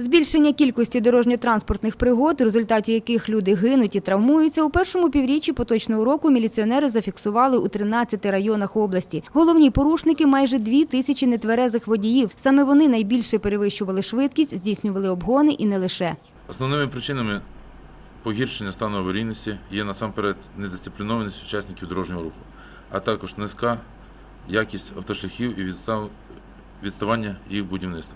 Збільшення кількості дорожньо-транспортних пригод, в результаті яких люди гинуть і травмуються, у першому півріччі поточного року міліціонери зафіксували у 13 районах області. Головні порушники – майже дві тисячі нетверезих водіїв. Саме вони найбільше перевищували швидкість, здійснювали обгони і не лише. Основними причинами погіршення стану аварійності є насамперед недисциплінованість учасників дорожнього руху, а також низька якість автошляхів і відстав- відставання їх будівництва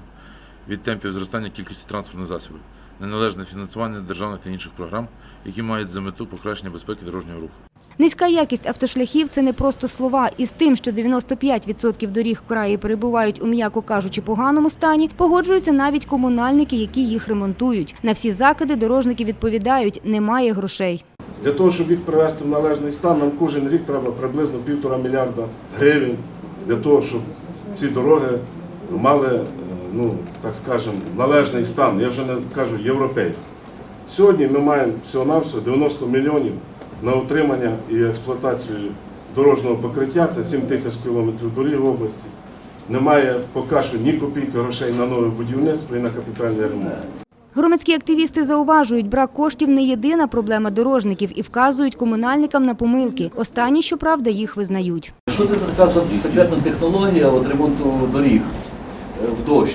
від темпів зростання кількості транспортних засобів, неналежне фінансування державних та інших програм, які мають за мету покращення безпеки дорожнього руху. Низька якість автошляхів – це не просто слова. І з тим, що 95% доріг в краї перебувають у, м'яко кажучи, поганому стані, погоджуються навіть комунальники, які їх ремонтують. На всі закиди дорожники відповідають – немає грошей. Для того, щоб їх привести в належний стан, нам кожен рік треба приблизно півтора мільярда гривень для того, щоб ці дороги мали, ну так скажемо, належний стан. Я вже не кажу європейський. Сьогодні ми маємо всього-навсього 90 мільйонів на утримання і експлуатацію дорожнього покриття. Це 7 тисяч кілометрів доріг в області. Немає поки що ні копійки грошей на нове будівництво і на капітальний ремонт. Громадські активісти зауважують, брак коштів не єдина проблема дорожників і вказують комунальникам на помилки. Останні, щоправда, їх визнають. Що це за така секретна технологія от, ремонту доріг в дощ?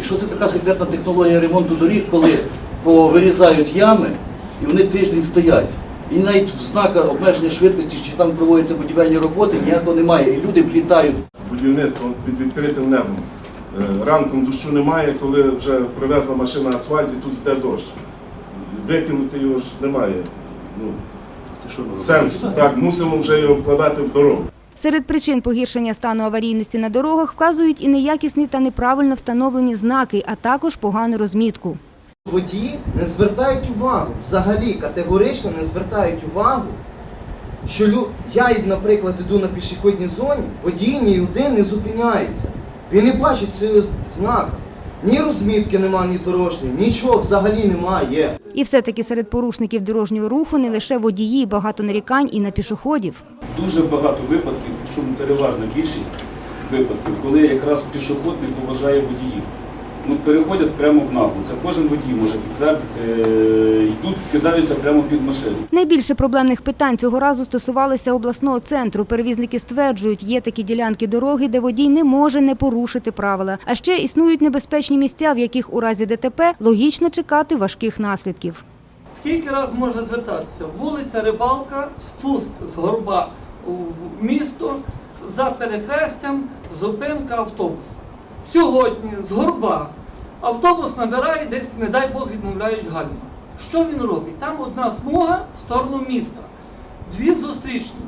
І що це така секретна технологія ремонту доріг, коли повирізають ями і вони тиждень стоять? І навіть в знаках обмеження швидкості, чи там проводяться будівельні роботи, ніякого немає. І люди влітають. будівництво під відкритим небом. Е, Ранком дощу немає, коли вже привезла машина асфальт і тут йде дощ. Викинути його ж немає ну, Це що сенсу. Так, мусимо вже його вкладати в дорогу. Серед причин погіршення стану аварійності на дорогах вказують і неякісні та неправильно встановлені знаки, а також погану розмітку. Водії не звертають увагу, взагалі категорично не звертають увагу, що лю... я, наприклад, іду на пішохідній зоні, водій ні один не зупиняється. Він не бачить цього знака. Ні розмітки нема, ні дорожньої, нічого взагалі немає. І все-таки серед порушників дорожнього руху не лише водії, багато нарікань і на пішоходів. Дуже багато випадків, причому переважна більшість випадків, коли якраз пішохід не поважає водіїв. Ну, переходять прямо в наглу. Це кожен водій може підтвердити. Е, Йдуть, кидаються прямо під машину. Найбільше проблемних питань цього разу стосувалися обласного центру. Перевізники стверджують, є такі ділянки дороги, де водій не може не порушити правила. А ще існують небезпечні місця, в яких у разі ДТП логічно чекати важких наслідків. Скільки раз можна звертатися? Вулиця Рибалка, спуск з горба в місто, за перехрестям, зупинка автобуса. Сьогодні з горба автобус набирає, десь, не дай Бог, відмовляють гальма. Що він робить? Там одна смуга в сторону міста, дві зустрічні.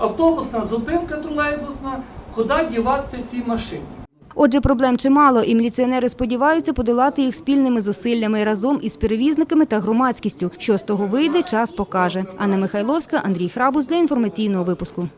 Автобусна зупинка тролейбусна, куди діватися цій машині? Отже, проблем чимало, і міліціонери сподіваються подолати їх спільними зусиллями разом із перевізниками та громадськістю. Що з того вийде, час покаже. Анна Михайловська, Андрій Храбус для інформаційного випуску.